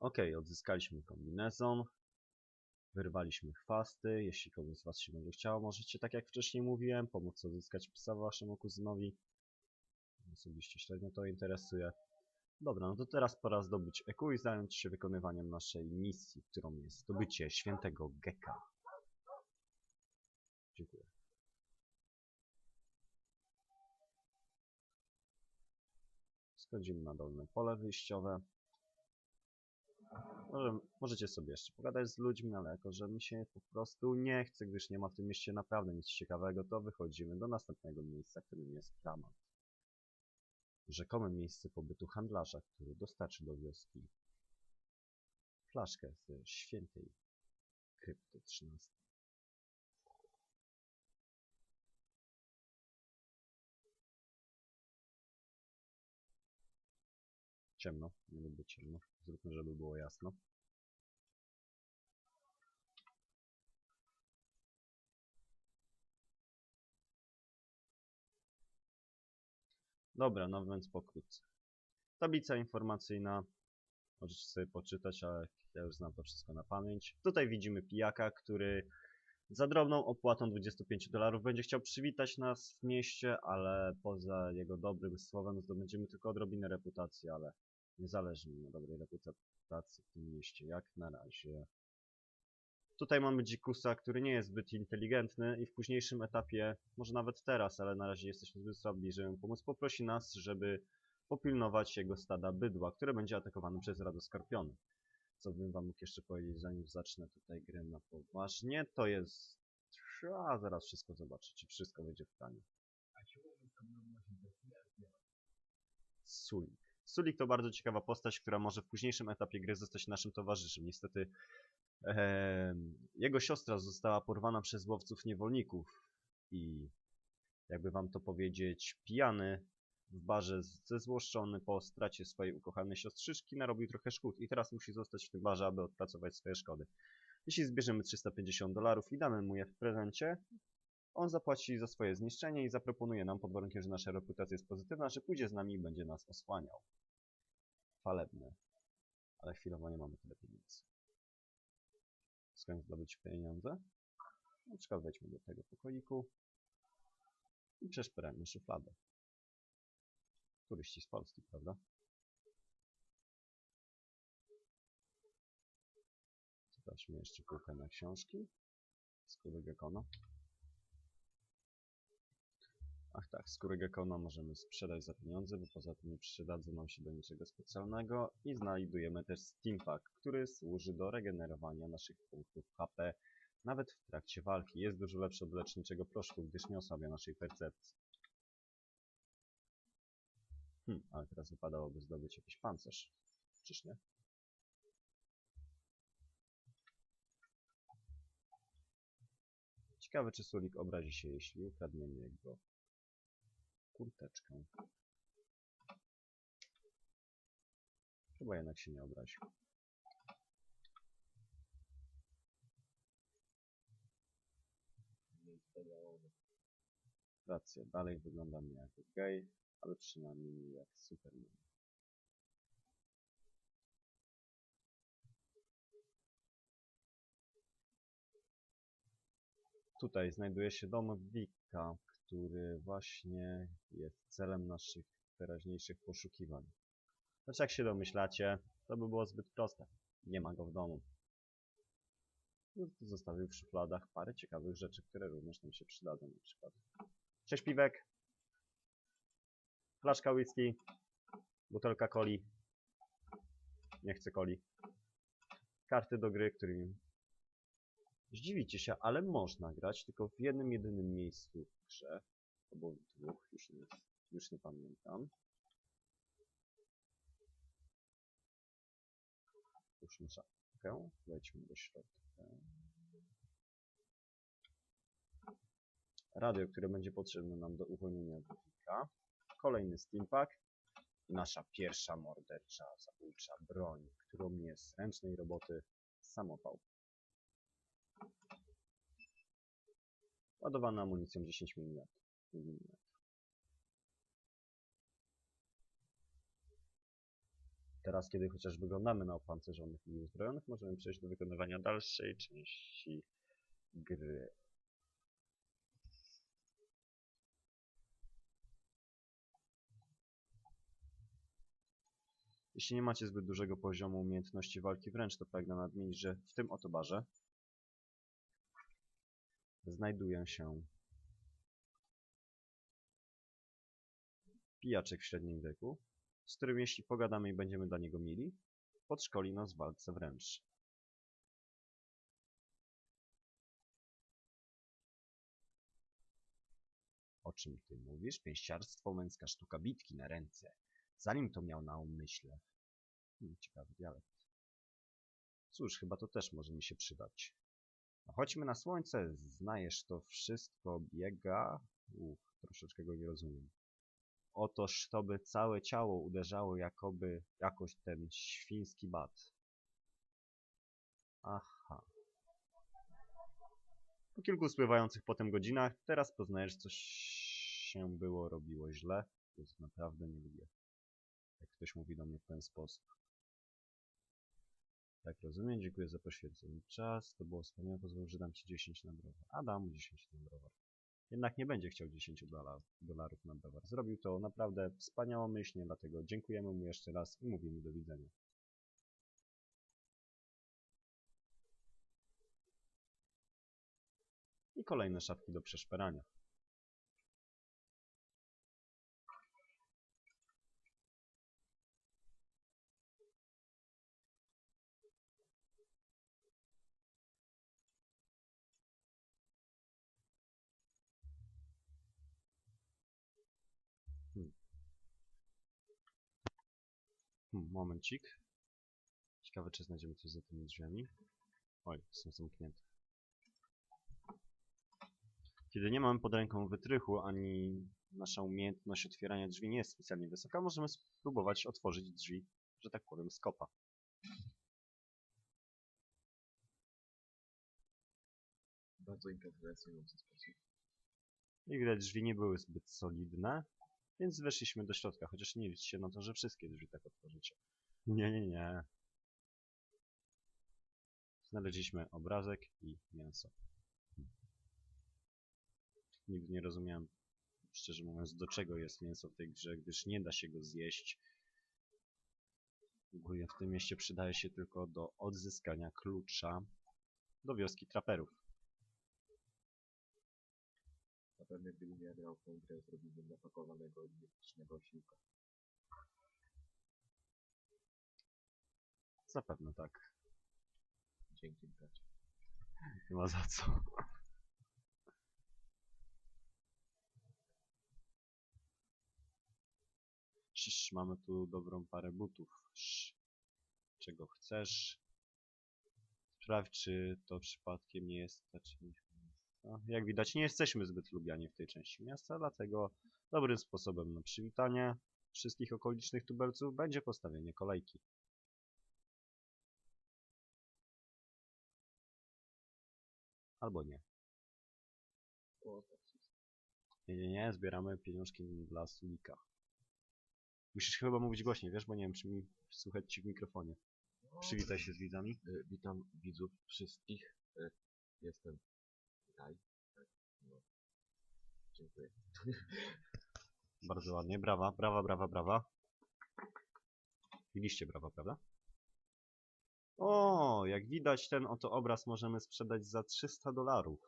Ok, odzyskaliśmy kombinezon. Wyrwaliśmy chwasty. Jeśli komuś z Was się będzie chciało, możecie, tak jak wcześniej mówiłem, pomóc odzyskać psa waszemu kuzynowi. Osobiście średnio to interesuje. Dobra, no to teraz pora zdobyć EQ i zająć się wykonywaniem naszej misji, którą jest zdobycie świętego Geka. Dziękuję. Schodzimy na dolne pole wyjściowe. Może, możecie sobie jeszcze pogadać z ludźmi, ale jako, że mi się po prostu nie chce, gdyż nie ma w tym mieście naprawdę nic ciekawego, to wychodzimy do następnego miejsca, którym jest Kramant. Rzekome miejsce pobytu handlarza, który dostarczy do wioski flaszkę ze świętej krypty 13. Ciemno, nie lubię ciemno. Zróbmy, żeby było jasno. Dobra, no więc pokrótce. Tablica informacyjna. Możecie sobie poczytać, ale ja już znam to wszystko na pamięć. Tutaj widzimy pijaka, który za drobną opłatą 25 dolarów będzie chciał przywitać nas w mieście, ale poza jego dobrym słowem zdobędziemy tylko odrobinę reputacji, ale nie zależy mi na dobrej reputacji w tym mieście, jak na razie. Tutaj mamy dzikusa, który nie jest zbyt inteligentny i w późniejszym etapie, może nawet teraz, ale na razie jesteśmy zbyt słabi, żeby mu pomóc, poprosi nas, żeby popilnować jego stada bydła, które będzie atakowane przez radoskorpiony. Co bym wam mógł jeszcze powiedzieć, zanim zacznę tutaj grę na poważnie, to jest... A, zaraz wszystko zobaczycie, wszystko będzie w planie. Sulik. Sulik to bardzo ciekawa postać, która może w późniejszym etapie gry zostać naszym towarzyszem. Niestety em, jego siostra została porwana przez łowców niewolników i jakby wam to powiedzieć, pijany w barze zezłoszczony po stracie swojej ukochanej siostrzyczki narobił trochę szkód i teraz musi zostać w tym barze, aby odpracować swoje szkody. Jeśli zbierzemy 350 dolarów i damy mu je w prezencie, on zapłaci za swoje zniszczenie i zaproponuje nam pod warunkiem, że nasza reputacja jest pozytywna, że pójdzie z nami i będzie nas osłaniał. Chwalebne. Ale chwilowo nie mamy tyle pieniędzy. Skąd zdobyć pieniądze? Na przykład wejdźmy do tego pokoiku i przeszperajmy szufladę. Turyści z Polski, prawda? Zobaczmy jeszcze półkę na książki. Skóry Gekona. Ach tak, skóry Gekona możemy sprzedać za pieniądze, bo poza tym nie przydadzą nam się do niczego specjalnego. I znajdujemy też Steampack, który służy do regenerowania naszych punktów HP nawet w trakcie walki. Jest dużo lepszy od leczniczego proszku, gdyż nie osłabia naszej percepcji. Hmm, ale teraz wypadałoby zdobyć jakiś pancerz. Czyż nie? Ciekawe, czy Sulik obrazi się, jeśli ukradniemy jego kurteczkę. Chyba jednak się nie obraził. Racja, dalej wyglądam jako gej, ale przynajmniej nie jak Superman. Tutaj znajduje się dom Wika, który właśnie jest celem naszych teraźniejszych poszukiwań. Lecz jak się domyślacie, to by było zbyt proste. Nie ma go w domu. Zostawił w szufladach parę ciekawych rzeczy, które również nam się przydadzą. Na przykład sześć piwek, flaszka whisky, butelka coli. Nie chcę coli. Karty do gry, którymi Zdziwicie się, ale można grać tylko w jednym jedynym miejscu w grze. Albo w dwóch, już nie, już nie pamiętam. Muszę. szafkę. Wejdźmy do środka. Radio, które będzie potrzebne nam do uwolnienia wodnika. Kolejny steampack. Nasza pierwsza mordercza, zabójcza broń, którą jest ręcznej roboty samopał. Ładowana amunicją 10 mm. teraz, kiedy chociaż wyglądamy na opancerzonych i uzbrojonych, możemy przejść do wykonywania dalszej części gry. Jeśli nie macie zbyt dużego poziomu umiejętności walki wręcz, to pragnę nadmienić, że w tym oto barze znajduje się pijaczek w średnim wieku, z którym jeśli pogadamy i będziemy dla niego mili, podszkoli nas w walce wręcz. O czym ty mówisz? Pięściarstwo, męska sztuka bitki na ręce. Zanim to miał na umyśle. Hmm, ciekawy dialekt. Cóż, chyba to też może mi się przydać. Chodźmy na słońce, znajesz to wszystko, biega... Uch, troszeczkę go nie rozumiem. Otoż to by całe ciało uderzało jakoby jakoś ten świński bat. Aha. Po kilku spływających potem godzinach, teraz poznajesz, coś się było robiło źle. To naprawdę nie lubię. Jak ktoś mówi do mnie w ten sposób. Tak, rozumiem, dziękuję za poświęcony czas. To było wspaniałe, pozwól, że dam ci 10 na browar. A dam mu 10 na browar. Jednak nie będzie chciał 10 dolar, dolarów na browar. Zrobił to naprawdę wspaniałomyślnie, dlatego dziękujemy mu jeszcze raz i mówimy do widzenia. I kolejne szafki do przeszperania. Momencik. Ciekawe, czy znajdziemy coś za tymi drzwiami. Oj, są zamknięte. Kiedy nie mamy pod ręką wytrychu, ani nasza umiejętność otwierania drzwi nie jest specjalnie wysoka, możemy spróbować otworzyć drzwi, że tak powiem, z kopa. Bardzo interesujący sposób. Jak widać, drzwi nie były zbyt solidne, więc weszliśmy do środka, chociaż nie liczcie na to, że wszystkie drzwi tak otworzycie. Nie, nie, nie. Znaleźliśmy obrazek i mięso. Nigdy nie rozumiałem, szczerze mówiąc, do czego jest mięso w tej grze, gdyż nie da się go zjeść. Ogólnie w tym mieście przydaje się tylko do odzyskania klucza do wioski traperów. Zapewne gdybym ja grał w tę grę, zrobiłbym napakowanego identycznego osiłka. Zapewne tak. Dzięki bracie. Nie ma za co. Szysz, mamy tu dobrą parę butów. Czego chcesz? Sprawdź, czy to przypadkiem nie jest ta część miasta. Jak widać, nie jesteśmy zbyt lubiani w tej części miasta, dlatego dobrym sposobem na przywitanie wszystkich okolicznych tubelców będzie postawienie kolejki. Albo nie. Nie, nie, nie, zbieramy pieniążki dla Sulika. Musisz chyba mówić głośniej, wiesz, bo nie wiem, czy mi słychać ci w mikrofonie. Przywitaj się z widzami. E, Witam widzów wszystkich. E, Jestem. Tak, no. Dziękuję. Bardzo ładnie, brawa, brawa, brawa, brawa. Biliście brawa, prawda? O, jak widać ten oto obraz możemy sprzedać za 300 dolarów.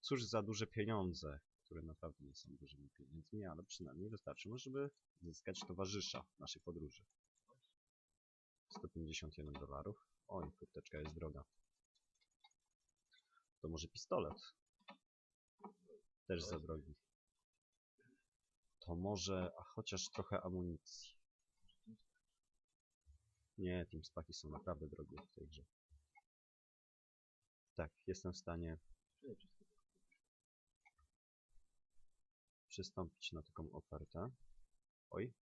Cóż za duże pieniądze, które naprawdę nie są dużymi pieniędzmi, ale przynajmniej wystarczy, żeby zyskać towarzysza naszej podróży. 151 dolarów. Oj, kurteczka jest droga. To może pistolet? Też za drogi. To może, a chociaż trochę amunicji. Nie, Team Spaki są naprawdę drogie w tej grze. Tak, jestem w stanie przystąpić na taką ofertę. Oj.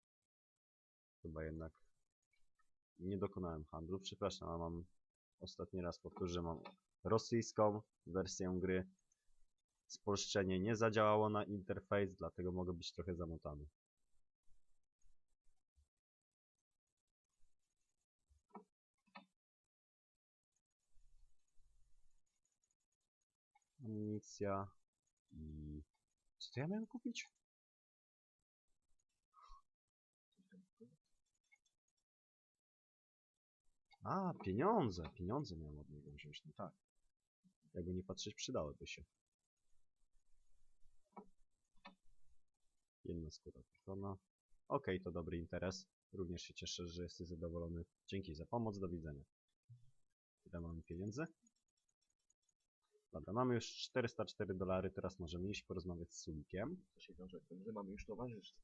Chyba jednak nie dokonałem handlu. Przepraszam, ale mam ostatni raz powtórzę, mam rosyjską wersję gry. Spolszczenie nie zadziałało na interfejs, dlatego mogę być trochę zamotany. Amunicja i... Co to ja miałem kupić? A, pieniądze. Pieniądze miałem od niego wziąć, no tak. Jakby nie patrzeć, przydałyby się. Jedna skóra kupiona. Okej, to dobry interes. Również się cieszę, że jesteś zadowolony. Dzięki za pomoc, do widzenia. Ile mamy pieniędzy? Dobra, mamy już 404 dolary, teraz możemy iść porozmawiać z Sulikiem. Co się wiąże z tym, że mamy już towarzystwo.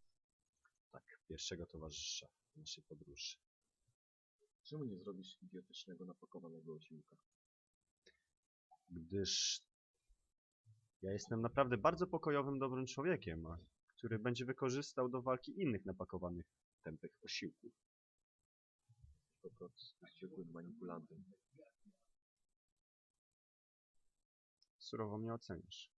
Tak, pierwszego towarzysza w naszej podróży. Czemu nie zrobisz idiotycznego napakowanego osiłka? Gdyż ja jestem naprawdę bardzo pokojowym, dobrym człowiekiem, a- który będzie wykorzystał do walki innych napakowanych tępych osiłków. Po prostu zwykłym Surowo mnie oceniasz.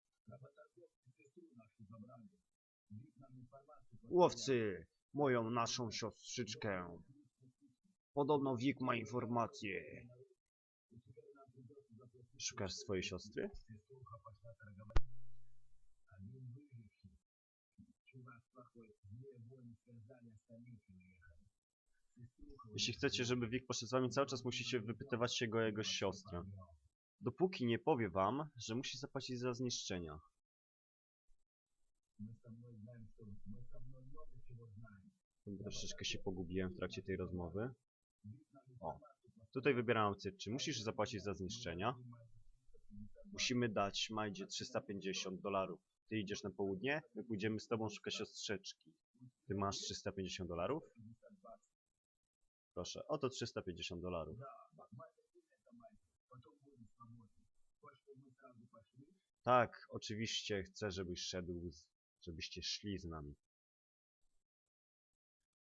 Łowcy, moją naszą siostrzyczkę. Podobno Wik ma informacje. Szukasz swojej siostry? Jeśli chcecie, żeby Wik poszedł z wami cały czas, musicie wypytywać się go jego siostrę. Dopóki nie powie wam, że musi zapłacić za zniszczenia. Troszeczkę się pogubiłem w trakcie tej rozmowy. O, tutaj wybieram opcję, czy musisz zapłacić za zniszczenia. Musimy dać Majdzie 350 dolarów. Ty idziesz na południe, my pójdziemy z tobą szukać siostrzeczki. Ty masz 350 dolarów? Proszę, oto 350 dolarów. Tak, oczywiście chcę, żebyś szedł, z, żebyście szli z nami.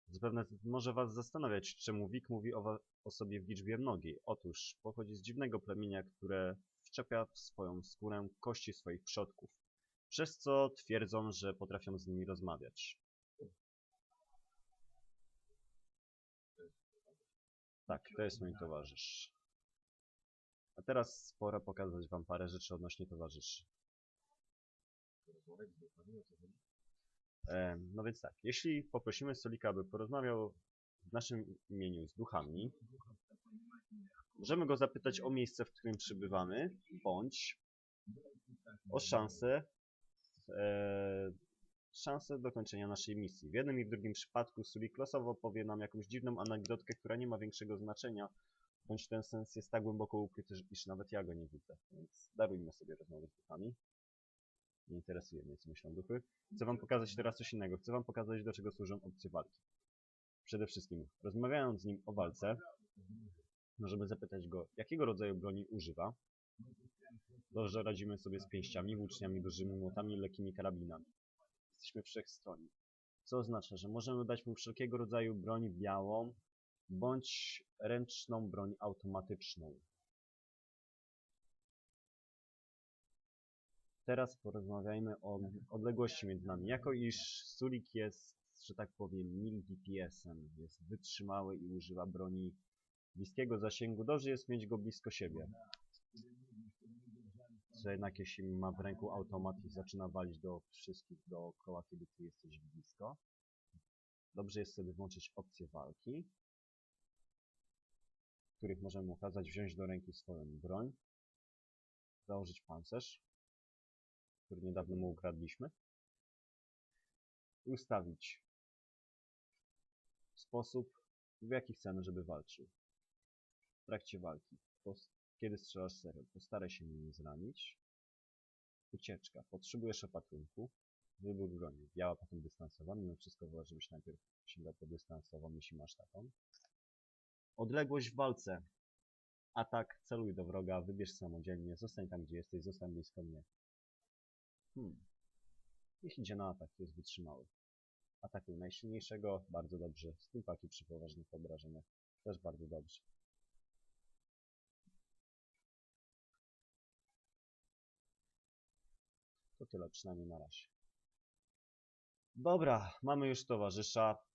Zapewne może was zastanawiać, czemu Wik mówi o, o sobie w liczbie mnogiej. Otóż pochodzi z dziwnego plemienia, które wczepia w swoją skórę kości swoich przodków, przez co twierdzą, że potrafią z nimi rozmawiać. Tak, to jest mój towarzysz. A teraz pora pokazać wam parę rzeczy odnośnie towarzyszy. No więc tak, jeśli poprosimy Solika, aby porozmawiał w naszym imieniu z duchami, możemy go zapytać o miejsce, w którym przybywamy, bądź o szansę, e, szansę dokończenia naszej misji. W jednym i w drugim przypadku Sulik losowo powie nam jakąś dziwną anegdotkę, która nie ma większego znaczenia, bądź ten sens jest tak głęboko ukryty, iż nawet ja go nie widzę. Więc darujmy sobie rozmowę z duchami. Nie interesuje mnie, co myślą duchy. Chcę wam pokazać teraz coś innego. Chcę wam pokazać, do czego służą opcje walki. Przede wszystkim, rozmawiając z nim o walce, możemy zapytać go, jakiego rodzaju broni używa. Dobrze radzimy sobie z pięściami, włóczniami, dużymi młotami lekkimi karabinami. Jesteśmy wszechstronni. Co oznacza, że możemy dać mu wszelkiego rodzaju broń białą, bądź ręczną broń automatyczną. Teraz porozmawiajmy o odległości między nami. Jako iż Sulik jest, że tak powiem, mil DPS-em, jest wytrzymały i używa broni bliskiego zasięgu, dobrze jest mieć go blisko siebie. Co jednak jeśli ma w ręku automat i zaczyna walić do wszystkich dookoła, kiedy ty jesteś blisko, dobrze jest sobie włączyć opcję walki, których możemy mu kazać wziąć do ręki swoją broń, założyć pancerz, który niedawno mu ukradliśmy, i ustawić sposób, w jaki chcemy, żeby walczył. W trakcie walki, kiedy strzelasz serią, postaraj się mnie nie zranić. Ucieczka, potrzebujesz opatrunku. Wybór broni, biała, potem dystansowa, mimo wszystko wolę, żebyś najpierw sięgał po dystansową, jeśli masz taką. Odległość w walce. Atak, celuj do wroga, wybierz samodzielnie, zostań tam, gdzie jesteś, zostań blisko mnie. Hmm. Niech idzie na atak, jest wytrzymały. Atakuj najsilniejszego, bardzo dobrze. Steampaki przy poważnych obrażeniach, też bardzo dobrze. To tyle przynajmniej na razie. Dobra, mamy już towarzysza.